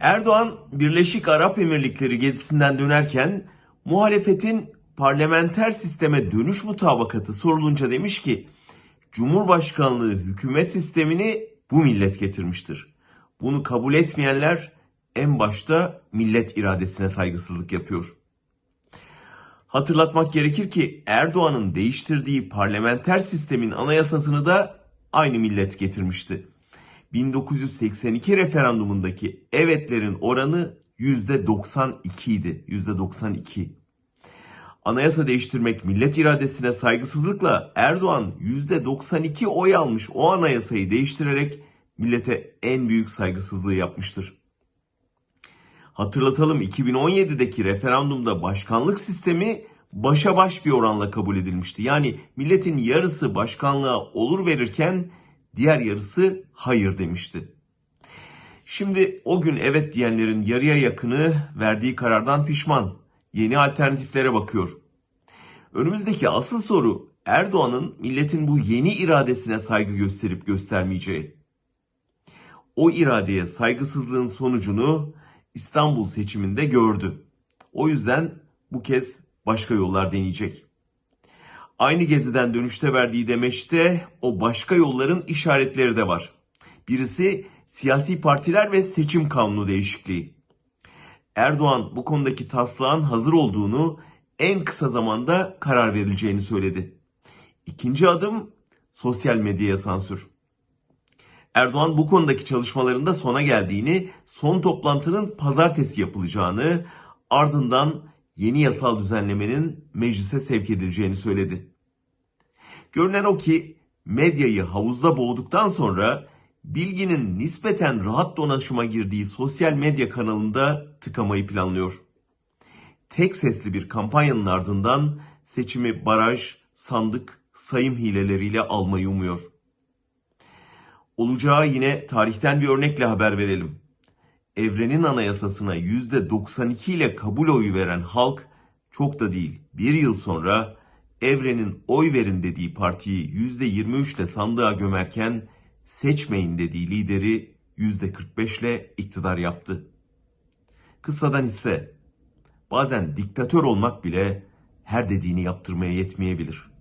Erdoğan Birleşik Arap Emirlikleri gezisinden dönerken muhalefetin parlamenter sisteme dönüş mutabakatı sorulunca demiş ki Cumhurbaşkanlığı hükümet sistemini bu millet getirmiştir. Bunu kabul etmeyenler en başta millet iradesine saygısızlık yapıyor. Hatırlatmak gerekir ki Erdoğan'ın değiştirdiği parlamenter sistemin anayasasını da aynı millet getirmişti. 1982 referandumundaki evetlerin oranı %92 idi. %92. Anayasa değiştirmek millet iradesine saygısızlıkla Erdoğan %92 oy almış o anayasayı değiştirerek millete en büyük saygısızlığı yapmıştır. Hatırlatalım 2017'deki referandumda başkanlık sistemi başa baş bir oranla kabul edilmişti. Yani milletin yarısı başkanlığa olur verirken diğer yarısı hayır demişti. Şimdi o gün evet diyenlerin yarıya yakını verdiği karardan pişman. Yeni alternatiflere bakıyor. Önümüzdeki asıl soru Erdoğan'ın milletin bu yeni iradesine saygı gösterip göstermeyeceği. O iradeye saygısızlığın sonucunu İstanbul seçiminde gördü. O yüzden bu kez başka yollar deneyecek. Aynı geziden dönüşte verdiği demeçte o başka yolların işaretleri de var. Birisi siyasi partiler ve seçim kanunu değişikliği. Erdoğan bu konudaki taslağın hazır olduğunu en kısa zamanda karar verileceğini söyledi. İkinci adım sosyal medyaya sansür. Erdoğan bu konudaki çalışmalarında sona geldiğini, son toplantının pazartesi yapılacağını, ardından yeni yasal düzenlemenin meclise sevk edileceğini söyledi. Görünen o ki medyayı havuzda boğduktan sonra bilginin nispeten rahat dolaşıma girdiği sosyal medya kanalında tıkamayı planlıyor. Tek sesli bir kampanyanın ardından seçimi baraj, sandık, sayım hileleriyle almayı umuyor. Olacağı yine tarihten bir örnekle haber verelim. Evrenin anayasasına %92 ile kabul oyu veren halk çok da değil bir yıl sonra Evrenin oy verin dediği partiyi %23 ile sandığa gömerken seçmeyin dediği lideri %45 ile iktidar yaptı. Kısadan ise bazen diktatör olmak bile her dediğini yaptırmaya yetmeyebilir.